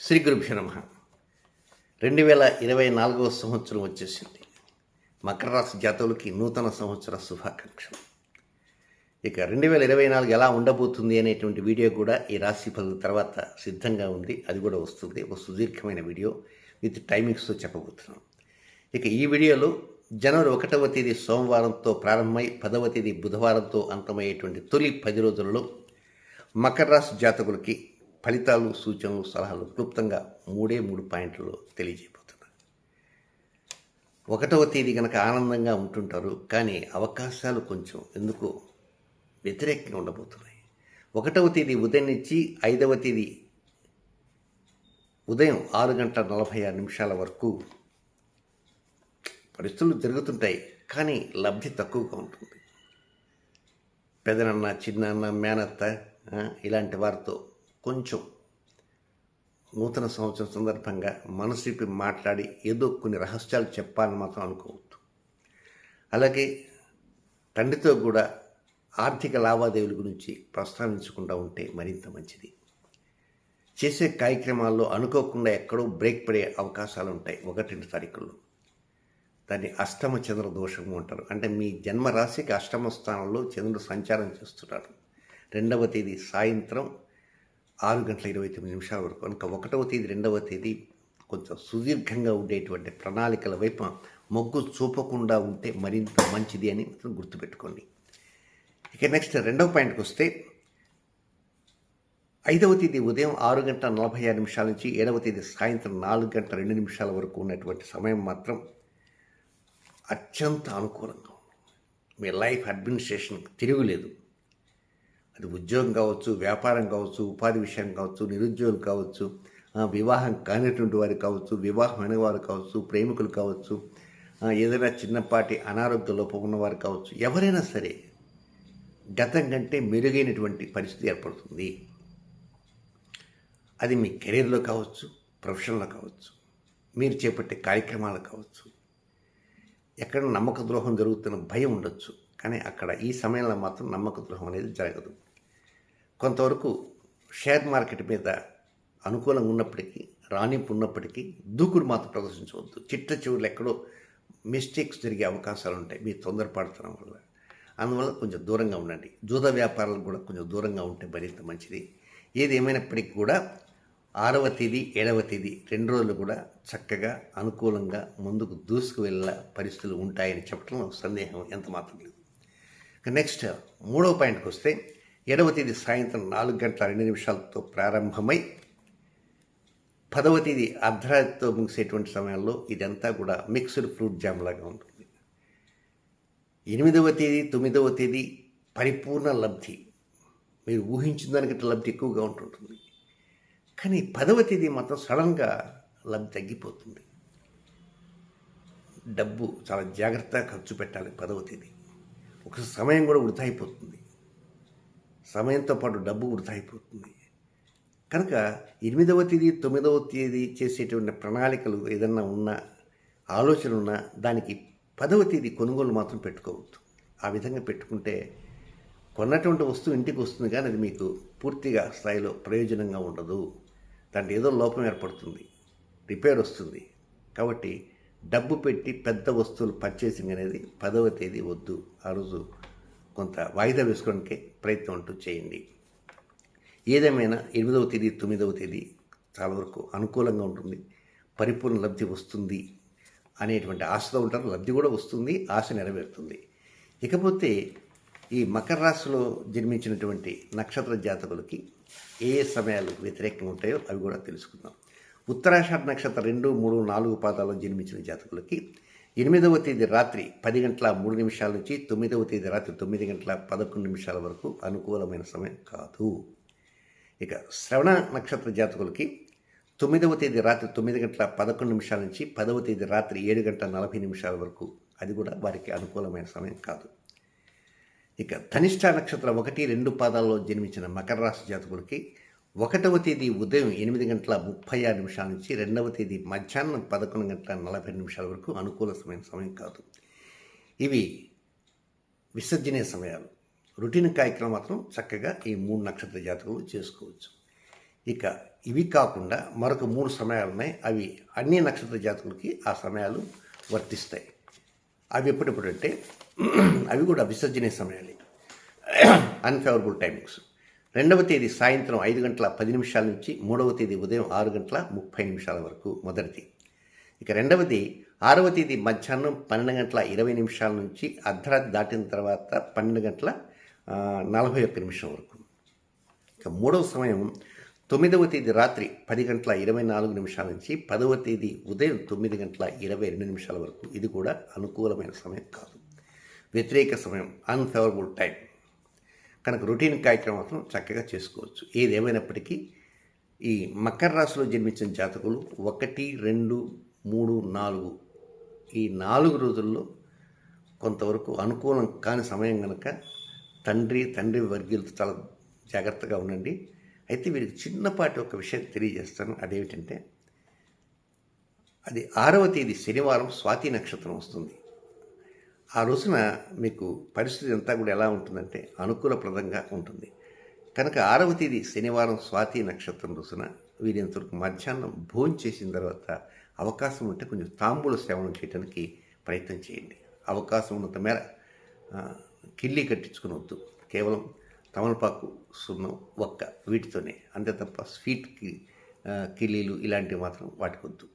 శ్రీ గురుభ్యో నమ. రెండు వేల ఇరవై నాలుగవ సంవత్సరం వచ్చేసింది. మకర రాశి జాతకులకి నూతన సంవత్సర శుభాకాంక్షలు. ఇక రెండు వేల ఇరవై నాలుగు ఎలా ఉండబోతుంది అనేటువంటి వీడియో కూడా ఈ రాశి ఫలం తర్వాత సిద్ధంగా ఉంది. అది కూడా వస్తుంది. ఒక సుదీర్ఘమైన వీడియో. విత్ టైమింగ్స్తో చెప్పబోతున్నాం. ఇక ఈ వీడియోలో జనవరి ఒకటవ తేదీ సోమవారంతో ప్రారంభమై పదవ తేదీ బుధవారంతో అంతమయ్యేటువంటి తొలి పది రోజుల్లో మకర రాశి జాతకులకి ఫలితాలు సూచనలు సలహాలు క్లుప్తంగా మూడే మూడు పాయింట్లలో తెలియజేయబోతున్నాను. ఒకటవ తేదీ కనుక ఆనందంగా ఉంటుంటారు కానీ అవకాశాలు కొంచెం ఎందుకు వ్యతిరేకంగా ఉండబోతున్నాయి. ఒకటవ తేదీ ఉదయం నుంచి ఐదవ తేదీ ఉదయం ఆరు గంటల నలభై ఆరు నిమిషాల వరకు పరిస్థితులు జరుగుతుంటాయి కానీ లబ్ధి తక్కువగా ఉంటుంది. పెదనన్న చిన్నాన్న మేనత్త ఇలాంటి వారితో కొంచెం నూతన సంవత్సరం సందర్భంగా మనసిపి మాట్లాడి ఏదో కొన్ని రహస్యాలు చెప్పాలని మాత్రం అనుకోవద్దు. అలాగే తండ్రితో కూడా ఆర్థిక లావాదేవీల గురించి ప్రస్తావించకుండా ఉంటే మరింత మంచిది. చేసే కార్యక్రమాల్లో అనుకోకుండా ఎక్కడో బ్రేక్ పడే అవకాశాలు ఉంటాయి ఒకటి రెండు తారీఖుల్లో. దాన్ని అష్టమ చంద్ర దోషము అంటారు. అంటే మీ జన్మ రాశికి అష్టమ స్థానంలో చంద్రుడు సంచారం చేస్తున్నాడు. రెండవ తేదీ సాయంత్రం ఆరు గంటల ఇరవై తొమ్మిది నిమిషాల వరకు. కనుక ఒకటవ తేదీ రెండవ తేదీ కొంచెం సుదీర్ఘంగా ఉండేటువంటి ప్రణాళికల వైపు మొగ్గు చూపకుండా ఉంటే మరింత మంచిది అని మాత్రం గుర్తుపెట్టుకోండి. ఇక నెక్స్ట్ రెండవ పాయింట్కి వస్తే ఐదవ తేదీ ఉదయం ఆరు గంటల నలభై ఆరు నిమిషాల నుంచి ఏడవ తేదీ సాయంత్రం నాలుగు గంటల రెండు నిమిషాల వరకు ఉన్నటువంటి సమయం మాత్రం అత్యంత అనుకూలంగా ఉంది. మీ లైఫ్ అడ్మినిస్ట్రేషన్ తిరుగులేదు. అది ఉద్యోగం కావచ్చు వ్యాపారం కావచ్చు ఉపాధి విషయం కావచ్చు నిరుద్యోగులు కావచ్చు వివాహం కానిటువంటి వారు కావచ్చు వివాహమైన వారు కావచ్చు ప్రేమికులు కావచ్చు ఏదైనా చిన్నపాటి అనారోగ్య లోపం ఉన్నవారు కావచ్చు ఎవరైనా సరే గతం కంటే మెరుగైనటువంటి పరిస్థితి ఏర్పడుతుంది. అది మీ కెరీర్లో కావచ్చు ప్రొఫెషన్లో కావచ్చు మీరు చేపట్టే కార్యక్రమాలు కావచ్చు ఎక్కడ నమ్మక ద్రోహం జరుగుతున్న భయం ఉండొచ్చు కానీ అక్కడ ఈ సమయంలో మాత్రం నమ్మక ద్రోహం అనేది జరగదు. కొంతవరకు షేర్ మార్కెట్ మీద అనుకూలంగా ఉన్నప్పటికీ రాణింపు ఉన్నప్పటికీ దూకుడు మాత్రం ప్రదర్శించవద్దు. చిట్ట చివరిలో ఎక్కడో మిస్టేక్స్ జరిగే అవకాశాలు ఉంటాయి. మీ తొందరపడతనం వల్ల. అందువల్ల కొంచెం దూరంగా ఉండండి. జూద వ్యాపారాలు కూడా కొంచెం దూరంగా ఉంటే మరింత మంచిది. ఏది ఏమైనప్పటికీ కూడా ఆరవ తేదీ ఏడవ తేదీ రెండు రోజులు కూడా చక్కగా అనుకూలంగా ముందుకు దూసుకు వెళ్ళే పరిస్థితులు ఉంటాయని చెప్పడంలో సందేహం ఎంత మాత్రం లేదు నెక్స్ట్ మూడవ పాయింట్కి వస్తే ఏడవ తేదీ సాయంత్రం నాలుగు గంటల రెండు నిమిషాలతో ప్రారంభమై పదవ తేదీ అర్ధరాత్రితో ముగిసేటువంటి సమయంలో ఇదంతా కూడా మిక్స్డ్ ఫ్రూట్ జామ్ లాగా ఉంటుంది. ఎనిమిదవ తేదీ తొమ్మిదవ తేదీ పరిపూర్ణ లబ్ధి. మీరు ఊహించిన దానికంటే లబ్ధి ఎక్కువగా ఉంటుంటుంది. కానీ పదవ తేదీ మాత్రం సడన్గా లబ్ధి తగ్గిపోతుంది. డబ్బు చాలా జాగ్రత్తగా ఖర్చు పెట్టాలి పదవ తేదీ. ఒక సమయం కూడా వృధా అయిపోతుంది. సమయంతో పాటు డబ్బు వృధా అయిపోతుంది కనుక ఎనిమిదవ తేదీ తొమ్మిదవ తేదీ చేసేటువంటి ప్రణాళికలు ఏదన్నా ఉన్నా ఆలోచన ఉన్నా దానికి పదవ తేదీ కొనుగోలు మాత్రం పెట్టుకోవద్దు. ఆ విధంగా పెట్టుకుంటే కొన్నటువంటి వస్తువు ఇంటికి వస్తుంది కానీ అది మీకు పూర్తిగా స్థాయిలో ప్రయోజనంగా ఉండదు. దాంట్లో ఏదో లోపం ఏర్పడుతుంది. రిపేర్ వస్తుంది. కాబట్టి డబ్బు పెట్టి పెద్ద వస్తువులు పర్చేసింగ్ అనేది పదవ తేదీ వద్దు. ఆ రోజు కొంత వాయిదా వేసుకోవడానికి ప్రయత్నం అంటూ చేయండి. ఏదేమైనా ఎనిమిదవ తేదీ తొమ్మిదవ తేదీ చాలా వరకు అనుకూలంగా ఉంటుంది. పరిపూర్ణ లబ్ధి వస్తుంది అనేటువంటి ఆశతో ఉంటారు. లబ్ధి కూడా వస్తుంది ఆశ నెరవేరుతుంది. ఇకపోతే ఈ మకర రాశిలో జన్మించినటువంటి నక్షత్ర జాతకులకి ఏ ఏ సమయాలు వ్యతిరేకంగా ఉంటాయో అవి కూడా తెలుసుకుందాం. ఉత్తరాషాఢ నక్షత్ర రెండు మూడు నాలుగు పాదాల్లో జన్మించిన జాతకులకి ఎనిమిదవ తేదీ రాత్రి పది గంటల మూడు నిమిషాల నుంచి తొమ్మిదవ తేదీ రాత్రి తొమ్మిది గంటల పదకొండు నిమిషాల వరకు అనుకూలమైన సమయం కాదు. ఇక శ్రవణ నక్షత్ర జాతకులకి తొమ్మిదవ తేదీ రాత్రి తొమ్మిది గంటల పదకొండు నిమిషాల నుంచి పదవ తేదీ రాత్రి ఏడు గంటల నలభై నిమిషాల వరకు అది కూడా వారికి అనుకూలమైన సమయం కాదు. ఇక ధనిష్ట నక్షత్రం ఒకటి రెండు పాదాల్లో జన్మించిన మకర రాశి జాతకులకి ఒకటవ తేదీ ఉదయం ఎనిమిది గంటల ముప్పై ఆరు నిమిషాల నుంచి రెండవ తేదీ మధ్యాహ్నం పదకొండు గంటల నలభై నిమిషాల వరకు అనుకూలమైన సమయం కాదు. ఇవి విసర్జనీయ సమయాలు. రొటీన్ కార్యక్రమం మాత్రం చక్కగా ఈ మూడు నక్షత్ర జాతకులు చేసుకోవచ్చు. ఇక ఇవి కాకుండా మరొక మూడు సమయాలు ఉన్నాయి. అవి అన్ని నక్షత్ర జాతకులకి ఆ సమయాలు వర్తిస్తాయి. అవి ఎప్పుడెప్పుడంటే అవి కూడా విసర్జనే సమయాలే. అన్ఫేవరబుల్ టైమింగ్స్ రెండవ తేదీ సాయంత్రం ఐదు గంటల పది నిమిషాల నుంచి మూడవ తేదీ ఉదయం ఆరు గంటల ముప్పై నిమిషాల వరకు మొదటిది. ఇక రెండవది ఆరవ తేదీ మధ్యాహ్నం పన్నెండు గంటల ఇరవై నిమిషాల నుంచి అర్ధరాత్రి దాటిన తర్వాత పన్నెండు గంటల నలభై ఒక్క నిమిషం వరకు. ఇక మూడవ సమయం తొమ్మిదవ తేదీ రాత్రి పది గంటల ఇరవై నాలుగు నిమిషాల నుంచి పదవ తేదీ ఉదయం తొమ్మిది గంటల ఇరవై రెండు నిమిషాల వరకు. ఇది కూడా అనుకూలమైన సమయం కాదు. వ్యతిరేక సమయం అన్ఫేవరబుల్ టైం కనుక రొటీన్ కార్యక్రమం మాత్రం చక్కగా చేసుకోవచ్చు. ఏదేమైనప్పటికీ ఈ మకర రాశిలో జన్మించిన జాతకులు ఒకటి రెండు మూడు నాలుగు ఈ నాలుగు రోజుల్లో కొంతవరకు అనుకూలం కాని సమయం కనుక తండ్రి తండ్రి వర్గీయులతో చాలా జాగ్రత్తగా ఉండండి. అయితే వీరికి చిన్నపాటి ఒక విషయం తెలియజేస్తాను. అదేమిటంటే అది ఆరవ తేదీ శనివారం స్వాతి నక్షత్రం వస్తుంది. ఆ రోజున మీకు పరిస్థితి అంతా కూడా ఎలా ఉంటుందంటే అనుకూలప్రదంగా ఉంటుంది. కనుక ఆరవ తేదీ శనివారం స్వాతి నక్షత్రం రోజున వీరింతవరకు మధ్యాహ్నం భోజనం చేసిన తర్వాత అవకాశం ఉంటే కొంచెం తాంబూల సేవనం చేయడానికి ప్రయత్నం చేయండి. అవకాశం ఉన్నంత మేర ఆ, కిళ్ళి కట్టించుకునవద్దు కేవలం తమలపాకు సున్నం ఒక్క వీటితోనే. అంతే తప్ప స్వీట్కి ఆ, కిళ్ళీలు ఇలాంటివి మాత్రం వాటికొద్దు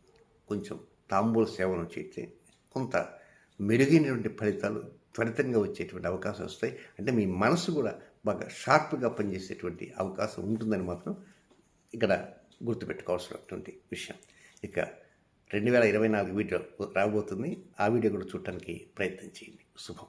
కొంచెం తాంబూల సేవనం చేస్తే కొంత మెరుగైనటువంటి ఫలితాలు త్వరితంగా వచ్చేటువంటి అవకాశం వస్తాయి. అంటే మీ మనసు కూడా బాగా షార్ప్గా పనిచేసేటువంటి అవకాశం ఉంటుందని మాత్రం ఇక్కడ గుర్తుపెట్టుకోవాల్సినటువంటి విషయం. ఇక రెండు వేల ఇరవై నాలుగు వీడియో రాబోతుంది. ఆ వీడియో కూడా చూడటానికి ప్రయత్నం చేయండి. శుభం.